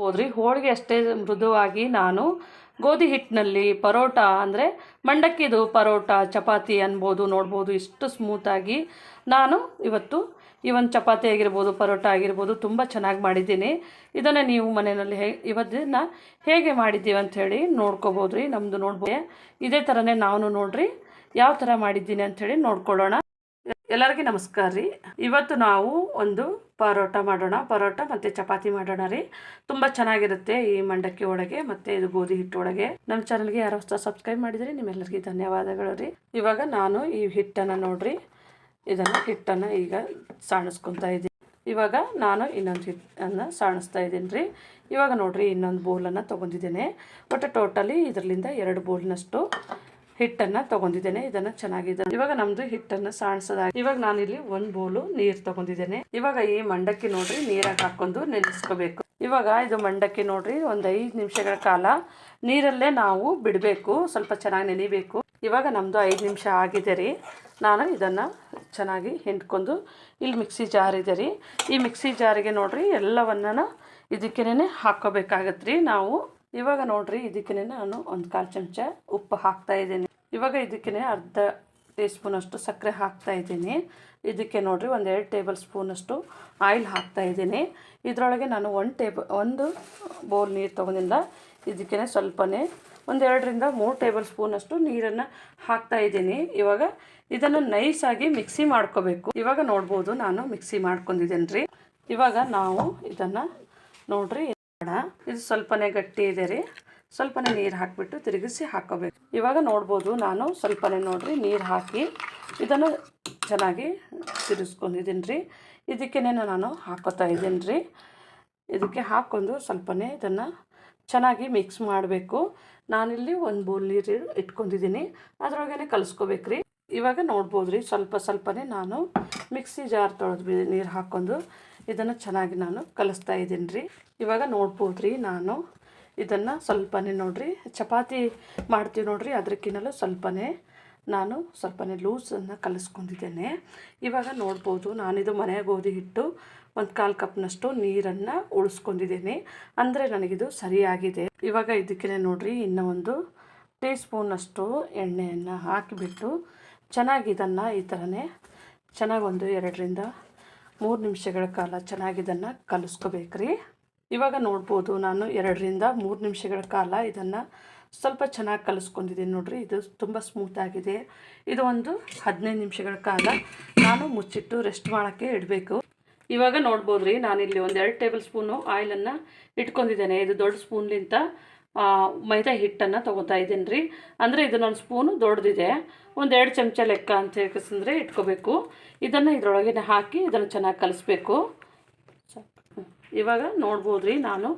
ಹೋದ್ರಿ. ಹೋಳಿಗೆ ಅಷ್ಟೇ ಮೃದುವಾಗಿ ನಾನು ಗೋಧಿ ಹಿಟ್ಟಿನಲ್ಲಿ ಪರೋಟ ಅಂದರೆ ಮಂಡಕ್ಕಿದು ಪರೋಟ, ಚಪಾತಿ ಅನ್ಬೋದು, ನೋಡ್ಬೋದು. ಇಷ್ಟು ಸ್ಮೂತಾಗಿ ನಾನು ಇವತ್ತು ಈ ಒಂದು ಚಪಾತಿ ಆಗಿರ್ಬೋದು, ಪರೋಟ ಆಗಿರ್ಬೋದು ತುಂಬ ಚೆನ್ನಾಗಿ ಮಾಡಿದ್ದೀನಿ. ಇದನ್ನು ನೀವು ಮನೆಯಲ್ಲಿ ಹೇ ಇವತ್ತಿನ ಹೇಗೆ ಮಾಡಿದ್ದೀವಿ ಅಂಥೇಳಿ ನೋಡ್ಕೋಬೋದು ರೀ ನಮ್ಮದು ನೋಡ್ಬೋದು. ಇದೇ ಥರನೇ ನಾನು ನೋಡ್ರಿ. ಯಾವ ಥರ ಮಾಡಿದ್ದೀನಿ ಅಂಥೇಳಿ ನೋಡ್ಕೊಳ್ಳೋಣ. ಎಲ್ಲರಿಗೂ ನಮಸ್ಕಾರ ರೀ. ಇವತ್ತು ನಾವು ಒಂದು ಪರೋಟ ಮಾಡೋಣ. ಪರೋಟ ಮತ್ತು ಚಪಾತಿ ಮಾಡೋಣ ರೀ. ತುಂಬ ಚೆನ್ನಾಗಿರುತ್ತೆ ಈ ಮಂಡಕ್ಕಿ ಒಳಗೆ ಮತ್ತು ಇದು ಗೋಧಿ ಹಿಟ್ಟು ಒಳಗೆ. ನಮ್ಮ ಚಾನಲ್ಗೆ ಯಾರು ಹೊಸ ಸಬ್ಸ್ಕ್ರೈಬ್ ಮಾಡಿದ್ರಿ ನಿಮ್ಮೆಲ್ಲರಿಗೂ ಧನ್ಯವಾದಗಳು ರೀ. ಇವಾಗ ನಾನು ಈ ಹಿಟ್ಟನ್ನು ನೋಡ್ರಿ. ಇದನ್ನು ಹಿಟ್ಟನ್ನು ಈಗ ಸಾಣಿಸ್ಕೊತಾ ಇದ್ದೀನಿ. ಇವಾಗ ನಾನು ಇನ್ನೊಂದು ಹಿಟ್ಟನ್ನು ಸಾಣಿಸ್ತಾ ಇದ್ದೀನಿ ರೀ. ಇವಾಗ ನೋಡಿರಿ ಇನ್ನೊಂದು ಬೌಲನ್ನು ತೊಗೊಂಡಿದ್ದೇನೆ. ಒಟ್ಟು ಟೋಟಲಿ ಇದರಲ್ಲಿಂದ ಎರಡು ಬೌಲ್ನಷ್ಟು ಹಿಟ್ಟನ್ನು ತಗೊಂಡಿದ್ದೇನೆ. ಇದನ್ನು ಚೆನ್ನಾಗಿದೆ. ಇವಾಗ ನಮ್ಮದು ಹಿಟ್ಟನ್ನು ಸಾಣಿಸೋದಾಗಿ ಇವಾಗ ನಾನು ಇಲ್ಲಿ ಒಂದು ಬೌಲು ನೀರು ತೊಗೊಂಡಿದ್ದೇನೆ. ಇವಾಗ ಈ ಮಂಡಕ್ಕಿ ನೋಡ್ರಿ, ನೀರಾಗ ಹಾಕೊಂಡು ನೆನೆಸ್ಕೋಬೇಕು. ಇವಾಗ ಇದು ಮಂಡಕ್ಕಿ ನೋಡ್ರಿ, ಒಂದು ಐದು ನಿಮಿಷಗಳ ಕಾಲ ನೀರಲ್ಲೇ ನಾವು ಬಿಡಬೇಕು. ಸ್ವಲ್ಪ ಚೆನ್ನಾಗಿ ನೆನಿಬೇಕು. ಇವಾಗ ನಮ್ಮದು ಐದು ನಿಮಿಷ ಆಗಿದೆ ರೀ. ನಾನು ಇದನ್ನು ಚೆನ್ನಾಗಿ ಹಿಂಡ್ಕೊಂಡು ಇಲ್ಲಿ ಮಿಕ್ಸಿ ಜಾರ್ ಇದೆ ರೀ. ಈ ಮಿಕ್ಸಿ ಜಾರಿಗೆ ನೋಡ್ರಿ ಎಲ್ಲವನ್ನ ಇದಕ್ಕೇನೆ ಹಾಕ್ಕೋಬೇಕಾಗತ್ತೆ ರೀ ನಾವು ಇವಾಗ ನೋಡ್ರಿ ಇದಕ್ಕೆ ನಾನು ಒಂದು ಕಾಲು ಚಮಚ ಉಪ್ಪು ಹಾಕ್ತಾ ಇದ್ದೀನಿ. ಇವಾಗ ಇದಕ್ಕೆ ಅರ್ಧ ಟೀ ಸ್ಪೂನಷ್ಟು ಸಕ್ಕರೆ ಹಾಕ್ತಾ ಇದ್ದೀನಿ. ಇದಕ್ಕೆ ನೋಡ್ರಿ ಒಂದು ಎರಡು ಟೇಬಲ್ ಸ್ಪೂನಷ್ಟು ಆಯಿಲ್ ಹಾಕ್ತಾ ಇದ್ದೀನಿ. ಇದರೊಳಗೆ ನಾನು ಒಂದು ಟೇಬಲ್ ಒಂದು ಬೌಲ್ ನೀರು ತೊಗೊಂಡಿಂದ ಇದಕ್ಕೆ ಸ್ವಲ್ಪನೇ, ಒಂದು ಎರಡರಿಂದ ಮೂರು ಟೇಬಲ್ ಸ್ಪೂನಷ್ಟು ನೀರನ್ನು ಹಾಕ್ತಾ ಇದ್ದೀನಿ. ಇವಾಗ ಇದನ್ನು ನೈಸಾಗಿ ಮಿಕ್ಸಿ ಮಾಡ್ಕೋಬೇಕು. ಇವಾಗ ನೋಡ್ಬೋದು, ನಾನು ಮಿಕ್ಸಿ ಮಾಡ್ಕೊಂಡಿದ್ದೇನೆ ರೀ ಇವಾಗ ನಾವು ಇದನ್ನು ನೋಡ್ರಿ ಇದು ಸ್ವಲ್ಪನೇ ಗಟ್ಟಿ ಇದೆ ರೀ. ಸ್ವಲ್ಪನೇ ನೀರು ಹಾಕಿಬಿಟ್ಟು ತಿರುಗಿಸಿ ಹಾಕೋಬೇಕು. ಇವಾಗ ನೋಡ್ಬೋದು ನಾನು ಸ್ವಲ್ಪನೇ ನೋಡಿರಿ ನೀರು ಹಾಕಿ ಇದನ್ನು ಚೆನ್ನಾಗಿ ತಿರುಗಿಸ್ಕೊಂಡಿದ್ದೀನಿ ರೀ. ಇದಕ್ಕೇ ನಾನು ಹಾಕೋತಾ ಇದ್ದೀನಿ ರೀ. ಇದಕ್ಕೆ ಹಾಕ್ಕೊಂಡು ಸ್ವಲ್ಪನೇ ಇದನ್ನು ಚೆನ್ನಾಗಿ ಮಿಕ್ಸ್ ಮಾಡಬೇಕು. ನಾನಿಲ್ಲಿ ಒಂದು ಬೌಲ್ ನೀರು ಇಟ್ಕೊಂಡಿದ್ದೀನಿ. ಅದರೊಳಗೇ ಕಲಿಸ್ಕೋಬೇಕು ರೀ. ಇವಾಗ ನೋಡ್ಬೋದು ರೀ, ಸ್ವಲ್ಪ ಸ್ವಲ್ಪನೇ ನಾನು ಮಿಕ್ಸಿ ಜಾರ್ ತೊಳೆದು ನೀರು ಹಾಕ್ಕೊಂಡು. ಇದನ್ನು ಚೆನ್ನಾಗಿ ನಾನು ಕಲಿಸ್ತಾ ಇದ್ದೀನಿ ರೀ. ಇವಾಗ ನೋಡ್ಬೋದು ರೀ ನಾನು. ಇದನ್ನು ಸ್ವಲ್ಪನೇ ನೋಡಿರಿ. ಚಪಾತಿ ಮಾಡ್ತೀವಿ ನೋಡಿರಿ ಅದಕ್ಕಿನ್ನಲು ಸ್ವಲ್ಪನೇ ನಾನು ಸ್ವಲ್ಪನೇ ಲೂಸನ್ನು ಕಲಿಸ್ಕೊಂಡಿದ್ದೇನೆ. ಇವಾಗ ನೋಡ್ಬೋದು ನಾನಿದು ಮನೆ ಗೋಧಿ ಹಿಟ್ಟು ಒಂದು ಕಾಲು ಕಪ್ನಷ್ಟು ನೀರನ್ನು ಉಳಿಸ್ಕೊಂಡಿದ್ದೀನಿ. ಅಂದರೆ ನನಗಿದು ಸರಿಯಾಗಿದೆ. ಇವಾಗ ಇದಕ್ಕೆ ನೋಡಿರಿ, ಇನ್ನೂ ಒಂದು ಟೀ ಸ್ಪೂನಷ್ಟು ಎಣ್ಣೆಯನ್ನು ಹಾಕಿಬಿಟ್ಟು ಚೆನ್ನಾಗಿ ಇದನ್ನು ಈ ಥರನೇ ಚೆನ್ನಾಗಿ ಒಂದು ಎರಡರಿಂದ ಮೂರು ನಿಮಿಷಗಳ ಕಾಲ ಚೆನ್ನಾಗಿ ಇದನ್ನು ಕಲಿಸ್ಕೋಬೇಕ್ರಿ. ಇವಾಗ ನೋಡ್ಬೋದು ನಾನು ಎರಡರಿಂದ ಮೂರು ನಿಮಿಷಗಳ ಕಾಲ ಇದನ್ನು ಸ್ವಲ್ಪ ಚೆನ್ನಾಗಿ ಕಲಿಸ್ಕೊಂಡಿದ್ದೀನಿ ನೋಡಿರಿ. ಇದು ತುಂಬ ಸ್ಮೂತಾಗಿದೆ ಇದು ಒಂದು ಹದಿನೈದು ನಿಮಿಷಗಳ ಕಾಲ ನಾನು ಮುಚ್ಚಿಟ್ಟು ರೆಸ್ಟ್ ಮಾಡೋಕ್ಕೆ ಇಡಬೇಕು. ಇವಾಗ ನೋಡ್ಬೋದು ರೀ ನಾನಿಲ್ಲಿ ಒಂದು ಎರಡು ಟೇಬಲ್ ಸ್ಪೂನು ಆಯಿಲನ್ನು ಇಟ್ಕೊಂಡಿದ್ದೇನೆ. ಇದು ದೊಡ್ಡ ಸ್ಪೂನ್ಲಿಂತ ಮೈದಾ ಹಿಟ್ಟನ್ನು ತೊಗೊತಾ ಇದ್ದೀನಿ ರೀ ಅಂದರೆ ಇದನ್ನೊಂದು ಸ್ಪೂನು ದೊಡ್ಡದಿದೆ. ಒಂದು ಎರಡು ಚಮಚ ಲೆಕ್ಕ ಅಂತ ಹೇಳ್ಕಂದ್ರೆ ಇಟ್ಕೋಬೇಕು. ಇದನ್ನು ಇದರೊಳಗೆ ಹಾಕಿ ಇದನ್ನು ಚೆನ್ನಾಗಿ ಕಲಿಸ್ಬೇಕು. ಇವಾಗ ನೋಡ್ಬೋದು ರೀ ನಾನು.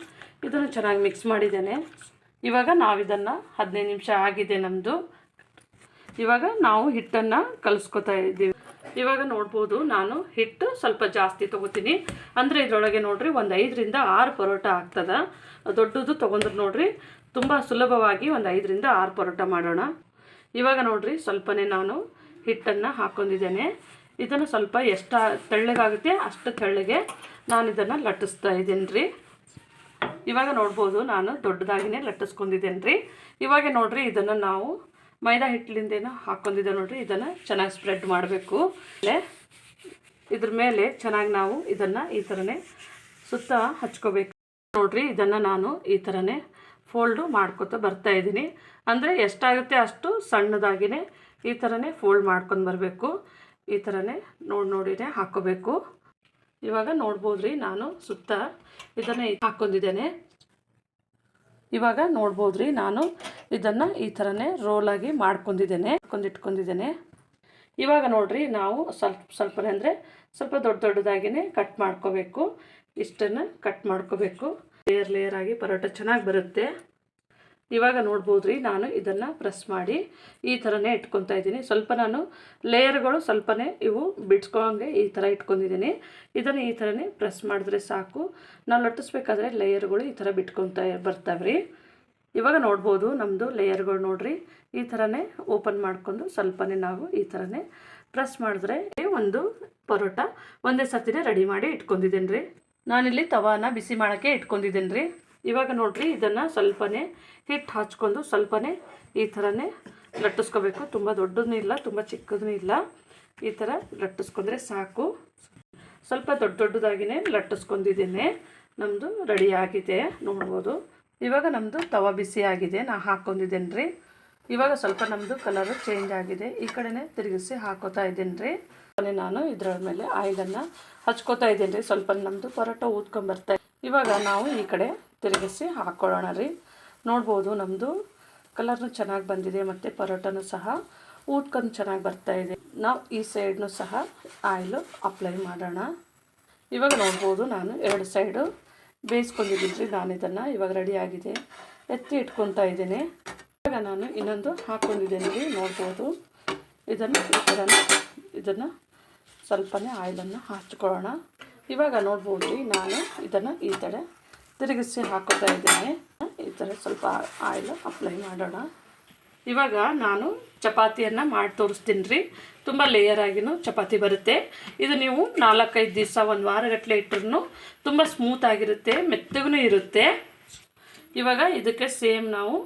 ಇದನ್ನು ಚೆನ್ನಾಗಿ ಮಿಕ್ಸ್ ಮಾಡಿದ್ದೇನೆ. ಇವಾಗ ನಾವು ಇದನ್ನು ಹದಿನೈದು ನಿಮಿಷ ಆಗಿದೆ ನಮ್ಮದು ಇವಾಗ ನಾವು ಹಿಟ್ಟನ್ನು ಕಲಿಸ್ಕೊತಾ ಇದ್ದೀವಿ. ಇವಾಗ ನೋಡ್ಬೋದು ನಾನು ಹಿಟ್ಟು ಸ್ವಲ್ಪ ಜಾಸ್ತಿ ತೊಗೋತೀನಿ. ಅಂದರೆ ಇದರೊಳಗೆ ನೋಡ್ರಿ ಒಂದು ಐದರಿಂದ ಆರು ಪರೋಟ ಆಗ್ತದೆ. ದೊಡ್ಡದು ತೊಗೊಂಡ್ರೆ ನೋಡ್ರಿ ತುಂಬ ಸುಲಭವಾಗಿ ಒಂದು ಐದರಿಂದ ಆರು ಪರೋಟ ಮಾಡೋಣ. ಇವಾಗ ನೋಡ್ರಿ ಸ್ವಲ್ಪನೇ ನಾನು ಹಿಟ್ಟನ್ನು ಹಾಕ್ಕೊಂಡಿದ್ದೇನೆ ಇದನ್ನು ಸ್ವಲ್ಪ ಎಷ್ಟು ತೆಳ್ಳಗಾಗುತ್ತೆ ಅಷ್ಟು ತೆಳ್ಳಗೆ ನಾನು ಇದನ್ನು ಲಟ್ಟಿಸ್ತಾ ಇದ್ದೀನಿ ರೀ ಇವಾಗ ನೋಡ್ಬೋದು ನಾನು ದೊಡ್ಡದಾಗಿನೇ ಲಟ್ಟಿಸ್ಕೊಂಡಿದ್ದೇನೆ ರೀ ಇವಾಗ ನೋಡ್ರಿ ಇದನ್ನು ನಾವು ಮೈದಾ ಹಿಟ್ಟಲಿಂದೇನೋ ಹಾಕೊಂಡಿದ್ದೆ ನೋಡ್ರಿ, ಇದನ್ನು ಚೆನ್ನಾಗಿ ಸ್ಪ್ರೆಡ್ ಮಾಡಬೇಕು. ಇದ್ರ ಮೇಲೆ ಚೆನ್ನಾಗಿ ನಾವು ಇದನ್ನು ಈ ಥರನೇ ಸುತ್ತ ಹಚ್ಕೋಬೇಕು. ನೋಡ್ರಿ, ಇದನ್ನು ನಾನು ಈ ಥರನೇ ಫೋಲ್ಡು ಮಾಡ್ಕೊತ ಬರ್ತಾ ಇದ್ದೀನಿ. ಅಂದರೆ ಎಷ್ಟಾಗುತ್ತೆ ಅಷ್ಟು ಸಣ್ಣದಾಗಿನೇ ಈ ಥರನೇ ಫೋಲ್ಡ್ ಮಾಡ್ಕೊಂಡು ಬರಬೇಕು. ಈ ಥರನೇ ನೋಡಿ ನೋಡಿನೇ ಹಾಕ್ಕೋಬೇಕು. ಇವಾಗ ನೋಡ್ಬೋದು ರೀ ನಾನು ಸುತ್ತ ಇದನ್ನೇ ಹಾಕೊಂಡಿದ್ದೇನೆ ಇವಾಗ ನೋಡ್ಬೋದು ರೀ ನಾನು ಇದನ್ನು ಈ ಥರನೇ ರೋಲಾಗಿ ಮಾಡ್ಕೊಂಡಿದ್ದೇನೆ ಕೊಂದಿಟ್ಕೊಂಡಿದ್ದೇನೆ ಇವಾಗ ನೋಡ್ರಿ ನಾವು ಸ್ವಲ್ಪ, ಸ್ವಲ್ಪನೇ ಅಂದರೆ ಸ್ವಲ್ಪ ದೊಡ್ಡ ದೊಡ್ಡದಾಗಿನೇ ಕಟ್ ಮಾಡ್ಕೋಬೇಕು. ಇಷ್ಟನ್ನು ಕಟ್ ಮಾಡ್ಕೋಬೇಕು. ಲೇಯರ್ ಲೇಯರ್ ಆಗಿ ಪರೋಟ ಚೆನ್ನಾಗಿ ಬರುತ್ತೆ. ಇವಾಗ ನೋಡ್ಬೋದು ರೀ ನಾನು ಇದನ್ನು ಪ್ರೆಸ್ ಮಾಡಿ ಈ ಥರನೇ ಇಟ್ಕೊತಾ ಇದ್ದೀನಿ. ಸ್ವಲ್ಪ ನಾನು ಲೇಯರ್ಗಳು ಸ್ವಲ್ಪನೇ ಇವು ಬಿಡ್ಸ್ಕೊಂಗೆ ಈ ಥರ ಇಟ್ಕೊಂಡಿದ್ದೀನಿ. ಇದನ್ನು ಈ ಥರನೇ ಪ್ರೆಸ್ ಮಾಡಿದ್ರೆ ಸಾಕು. ನಾವು ಲಟ್ಟಿಸ್ಬೇಕಾದ್ರೆ ಲೇಯರ್ಗಳು ಈ ಥರ ಬಿಟ್ಕೊತಾ ಬರ್ತಾವ್ರಿ. ಇವಾಗ ನೋಡ್ಬೋದು ನಮ್ಮದು ಲೇಯರ್ಗಳು ನೋಡ್ರಿ. ಈ ಥರನೇ ಓಪನ್ ಮಾಡ್ಕೊಂಡು ಸ್ವಲ್ಪನೇ ನಾವು ಈ ಥರನೇ ಪ್ರೆಸ್ ಮಾಡಿದ್ರೆ ಒಂದು ಪರೋಟ ಒಂದೇ ಸರ್ತಿನೇ ರೆಡಿ ಮಾಡಿ ಇಟ್ಕೊಂಡಿದ್ದೀನಿ ರೀ ನಾನಿಲ್ಲಿ ತವಾನ ಬಿಸಿ ಮಾಡೋಕ್ಕೆ ಇಟ್ಕೊಂಡಿದ್ದೀನಿ ರೀ ಇವಾಗ ನೋಡ್ರಿ ಇದನ್ನು ಸ್ವಲ್ಪನೇ ಹಿಟ್ಟು ಹಚ್ಕೊಂಡು ಸ್ವಲ್ಪನೇ ಈ ಥರನೇ ಲಟ್ಟಿಸ್ಕೋಬೇಕು. ತುಂಬ ದೊಡ್ಡದೂ ಇಲ್ಲ, ತುಂಬ ಚಿಕ್ಕದೂ ಇಲ್ಲ. ಈ ಥರ ಲಟ್ಟಿಸ್ಕೊಂಡ್ರೆ ಸಾಕು. ಸ್ವಲ್ಪ ದೊಡ್ಡ ದೊಡ್ಡದಾಗಿನೇ ಲಟ್ಟಿಸ್ಕೊಂಡಿದ್ದೇನೆ. ನಮ್ಮದು ರೆಡಿ ಆಗಿದೆ. ನೋಡ್ಬೋದು. ಇವಾಗ ನಮ್ಮದು ತವ ಬಿಸಿ ಆಗಿದೆ, ನಾ ಹಾಕ್ಕೊಂಡಿದ್ದೇನೆ ರೀ ಇವಾಗ ಸ್ವಲ್ಪ ನಮ್ಮದು ಕಲರು ಚೇಂಜ್ ಆಗಿದೆ. ಈ ಕಡೆನೇ ತಿರುಗಿಸಿ ಹಾಕೋತಾ ಇದ್ದೀನಿ ರೀ ನಾನು ಇದರ ಮೇಲೆ ಆಯಿಲನ್ನು ಹಚ್ಕೋತಾ ಇದ್ದೀನಿ ರೀ ಸ್ವಲ್ಪ ನಮ್ಮದು ಪರೋಟ ಊದ್ಕೊಂಡ್ಬರ್ತಾ ಇವಾಗ ನಾವು ಈ ಕಡೆ ತಿರುಗಿಸಿ ಹಾಕ್ಕೊಳ್ಳೋಣ ರೀ. ನೋಡ್ಬೋದು ನಮ್ಮದು ಕಲರ್ನು ಚೆನ್ನಾಗಿ ಬಂದಿದೆ, ಮತ್ತು ಪರೋಟನೂ ಸಹ ಊದ್ಕೊಂಡು ಚೆನ್ನಾಗಿ ಬರ್ತಾ ಇದೆ. ನಾವು ಈ ಸೈಡ್ನು ಸಹ ಆಯಿಲು ಅಪ್ಲೈ ಮಾಡೋಣ. ಇವಾಗ ನೋಡ್ಬೋದು ನಾನು ಎರಡು ಸೈಡು ಬೇಯಿಸ್ಕೊಂಡಿದ್ದೀನಿ ನಾನು ಇದನ್ನು. ಇವಾಗ ಆಗಿದೆ. ಎತ್ತಿ ಇಟ್ಕೊತಾ ಇದ್ದೀನಿ. ಇವಾಗ ನಾನು ಇನ್ನೊಂದು ಹಾಕ್ಕೊಂಡಿದ್ದೀನಿ ನೋಡ್ಬೋದು. ಇದನ್ನು ಈ ಥರ ಇದನ್ನು ಸ್ವಲ್ಪನೇ ಆಯಿಲನ್ನು ಹಚ್ಕೊಳ್ಳೋಣ. ಇವಾಗ ನೋಡ್ಬೋದು ರೀ, ನಾನು ಇದನ್ನು ಈ ಥರ ತಿರುಗಿಸಿ ಹಾಕೋತಾ ಇದ್ದೀನಿ. ಈ ಥರ ಸ್ವಲ್ಪ ಆಯಿಲ್ ಅಪ್ಲೈ ಮಾಡೋಣ. ಇವಾಗ ನಾನು ಚಪಾತಿಯನ್ನು ಮಾಡಿ ತೋರಿಸ್ತೀನಿ ರೀ ತುಂಬ ಲೇಯರ್ ಆಗಿನೂ ಚಪಾತಿ ಬರುತ್ತೆ. ಇದು ನೀವು ನಾಲ್ಕೈದು ದಿವಸ, ಒಂದು ವಾರಗಟ್ಟಲೆ ಇಟ್ಟರು ತುಂಬ ಸ್ಮೂತ್ ಆಗಿರುತ್ತೆ ಮೆತ್ತಗೂ ಇರುತ್ತೆ. ಇವಾಗ ಇದಕ್ಕೆ ಸೇಮ್ ನಾವು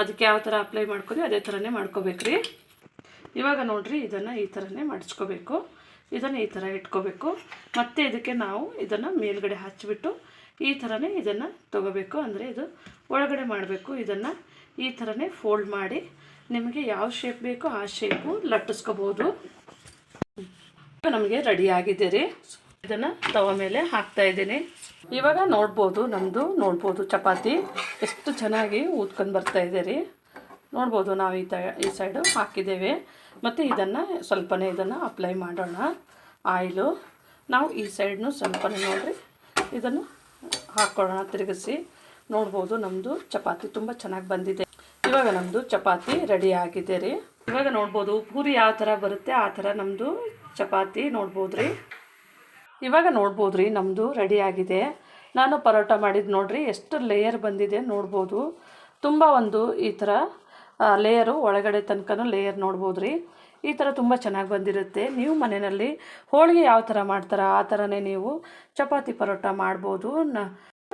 ಅದಕ್ಕೆ ಯಾವ ಥರ ಅಪ್ಲೈ ಮಾಡ್ಕೊಂಡು ಅದೇ ಥರನೇ ಮಾಡ್ಕೋಬೇಕು ರೀ ಇವಾಗ ನೋಡಿರಿ, ಇದನ್ನು ಈ ಥರನೇ ಮಾಡಿಸ್ಕೋಬೇಕು. ಇದನ್ನು ಈ ಥರ ಇಟ್ಕೋಬೇಕು. ಮತ್ತು ಇದಕ್ಕೆ ನಾವು ಇದನ್ನು ಮೇಲ್ಗಡೆ ಹಚ್ಚಿಬಿಟ್ಟು ಈ ಥರನೇ ಇದನ್ನು ತೊಗೋಬೇಕು. ಅಂದರೆ ಇದು ಒಳಗಡೆ ಮಾಡಬೇಕು. ಇದನ್ನು ಈ ಥರನೇ ಫೋಲ್ಡ್ ಮಾಡಿ ನಿಮಗೆ ಯಾವ ಶೇಪ್ ಬೇಕೋ ಆ ಶೇಪು ಲಟ್ಟಿಸ್ಕೋಬೋದು. ನಮಗೆ ರೆಡಿ ಆಗಿದೆ ರೀ. ಇದನ್ನು ತವ ಮೇಲೆ ಹಾಕ್ತಾ ಇದ್ದೀನಿ. ಇವಾಗ ನೋಡ್ಬೋದು ನಮ್ಮದು ನೋಡ್ಬೋದು ಚಪಾತಿ. ಎಷ್ಟು ಚೆನ್ನಾಗಿ ಊದ್ಕೊಂಡು ಬರ್ತಾ ಇದೆ ರೀ. ನೋಡ್ಬೋದು ನಾವು ಈ ತ, ಈ ಸೈಡು ಹಾಕಿದ್ದೇವೆ. ಮತ್ತು ಇದನ್ನು ಸ್ವಲ್ಪನೇ ಇದನ್ನು ಅಪ್ಲೈ ಮಾಡೋಣ. ಆಯಿಲು. ನಾವು ಈ ಸೈಡ್ನು ಸ್ವಲ್ಪನೇ ನೋಡಿರಿ. ಇದನ್ನು ಹಾಕ್ಕೊಳ್ಳೋಣ ತಿರುಗಿಸಿ. ನೋಡ್ಬೋದು ನಮ್ಮದು ಚಪಾತಿ ತುಂಬ ಚೆನ್ನಾಗಿ ಬಂದಿದೆ. ಇವಾಗ ನಮ್ಮದು ಚಪಾತಿ ರೆಡಿ ಆಗಿದೆ ರೀ. ಇವಾಗ ನೋಡ್ಬೋದು, ಪೂರಿ ಯಾವ ಥರ ಬರುತ್ತೆ, ಆ ಥರ ನಮ್ಮದು ಚಪಾತಿ ನೋಡ್ಬೋದು ರೀ ಇವಾಗ ನೋಡ್ಬೋದು ರೀ ನಮ್ಮದು ರೆಡಿ ಆಗಿದೆ. ನಾನು ಪರೋಟ ಮಾಡಿದ್ದು ನೋಡ್ರಿ, ಎಷ್ಟು ಲೇಯರ್ ಬಂದಿದೆ ನೋಡ್ಬೋದು. ತುಂಬ ಒಂದು ಈ ಥರ ಲೇಯರು ಒಳಗಡೆ ತನಕನೂ ಲೇಯರ್ ನೋಡ್ಬೋದು ರೀ ಈ ಥರ ತುಂಬ ಚೆನ್ನಾಗಿ ಬಂದಿರುತ್ತೆ. ನೀವು ಮನೆಯಲ್ಲಿ ಹೋಳಿಗೆ ಯಾವ ಥರ ಮಾಡ್ತಾರೋ, ಆ ಥರನೇ ನೀವು ಚಪಾತಿ ಪರೋಟ ಮಾಡ್ಬೋದು.